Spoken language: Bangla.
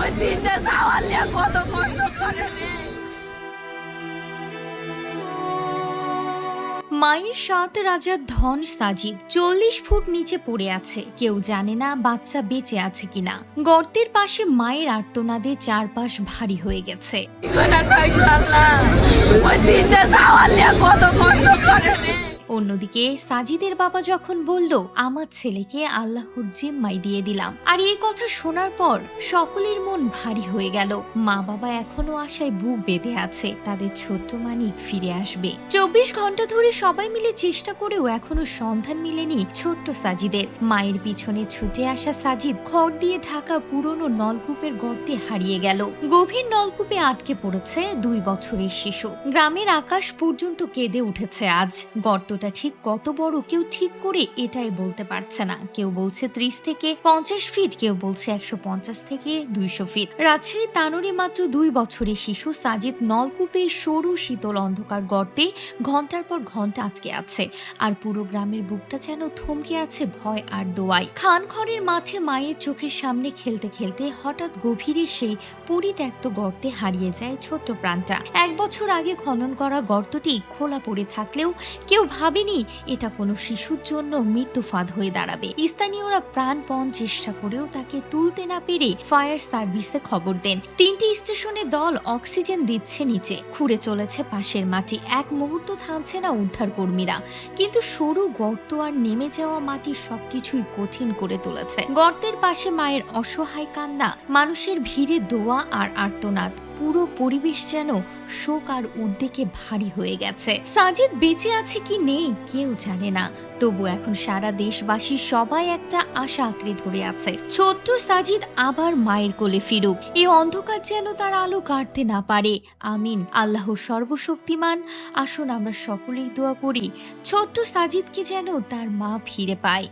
ওই তিনটে সাওয়াল নিয়ে কত কষ্ট করে রে। মায়ের সাত রাজার ধন সাজিদ চল্লিশ ফুট নিচে পড়ে আছে। কেউ জানে না বাচ্চা বেঁচে আছে কিনা। গর্তের পাশে মায়ের আর্তনাদে চারপাশ ভারী হয়ে গেছে। কত কষ্ট করে অন্যদিকে সাজিদের বাবা যখন বলল, আমার ছেলেকে আল্লাহর জিম্মাই দিয়ে দিলাম। আর এই কথা শোনার পর সকলের মন ভারী হয়ে গেল। মা বাবা এখনও আশায় বুক বেঁধে আছে, তাদের ছোট্ট মানিক ফিরে আসবে। চব্বিশ ঘণ্টা ধরে সবাই মিলে চেষ্টা করেও এখনও সন্ধান মিলেনি ছোট্ট সাজিদের। মায়ের পিছনে ছুটে আসা সাজিদ খড় দিয়ে ঢাকা পুরনো নলকূপের গর্তে হারিয়ে গেল। গভীর নলকূপে আটকে পড়েছে দুই বছরের শিশু। গ্রামের আকাশ পর্যন্ত কেঁদে উঠেছে আজ। গর্তটা ঠিক কত বড় কেউ ঠিক করে এটাই বলতে পারছে না। কেউ বলছে ত্রিশ থেকে পঞ্চাশ ফিট কেউ বলছে একশো পঞ্চাশ থেকে দুইশো ফিট রাজশাহী তানুরে মাত্র দুই বছরের শিশু সাজিদ নলকূপের সরু শীতল অন্ধকার গর্তে ঘণ্টার পর ঘণ্টা আটকে আছে। আর পুরো গ্রামের বুকটা যেন থমকে আছে ভয় আর দোয়াই খানখড়ের মাঠে মায়ের চোখের সামনে খেলতে খেলতে হঠাৎ গভীরে সেই পরিত্যক্ত গর্তে হারিয়ে যায় ছোট্ট প্রাণটা। এক বছর আগে খনন করা গর্তটি খোলা পড়ে থাকলেও কেউ ভাবেনি, এটা কোনো শিশুর জন্য মৃত্যু ফাঁদ হয়ে দাঁড়াবে। স্থানীয়রা প্রাণপণ চেষ্টা করেও তাকে তুলতে না পেরে ফায়ার সার্ভিসে খবর দেন। তিনটি স্টেশনে দল অক্সিজেন দিচ্ছে নিচে। খুঁড়ে চলেছে পাশের মাটি। এক মুহূর্ত থামছে না উদ্ধার কর্মীরা কিন্তু সরু গর্ত আর নেমে যাওয়া মাটি সবকিছুই কঠিন করে তুলেছে। গর্তের পাশে মায়ের অসহায় কান্না, মানুষের ভিড়ে দোয়া আর আর্তনাদ। পুরো পরিবেশ যেন শোক আর উদ্বেগে ভারী হয়ে গেছে। সাজিদ বেঁচে আছে কি নেই কেউ জানে না। তবু এখন সারা দেশবাসী সবাই একটা আশা আঁকড়ে ধরে আছে। ছোট্ট সাজিদ আবার মায়ের কোলে ফিরুক। এই অন্ধকার যেন তার আলো কাটতে না পারে। আমিন, আল্লাহ সর্বশক্তিমান। আসুন আমরা সকলেই দোয়া করি, ছোট্ট সাজিদকে যেন তার মা ফিরে পায়।